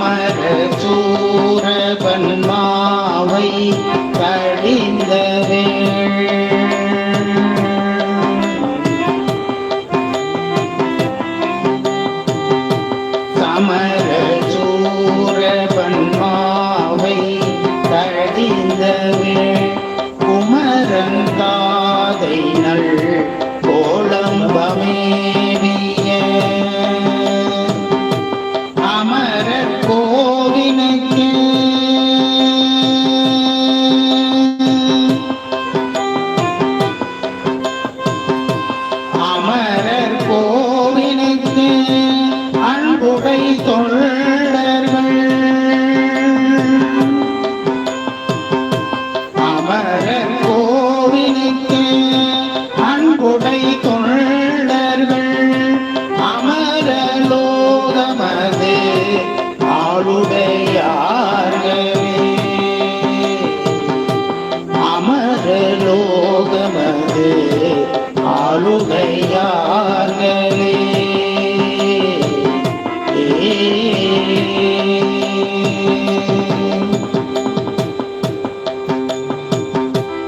அமர சூரபன்மாவை கழிந்த சமர சூரபன்மாவை கழிந்தவே குமரன் காதை நல் அன்புடை தொண்டர்கள் அமர கோவிலுக்கு அன்புடை தொண்டர்கள் அமர அமரலோகமது ஆளுடையார்களே. அமர அமரலோகமது ஆளுடையார்களே.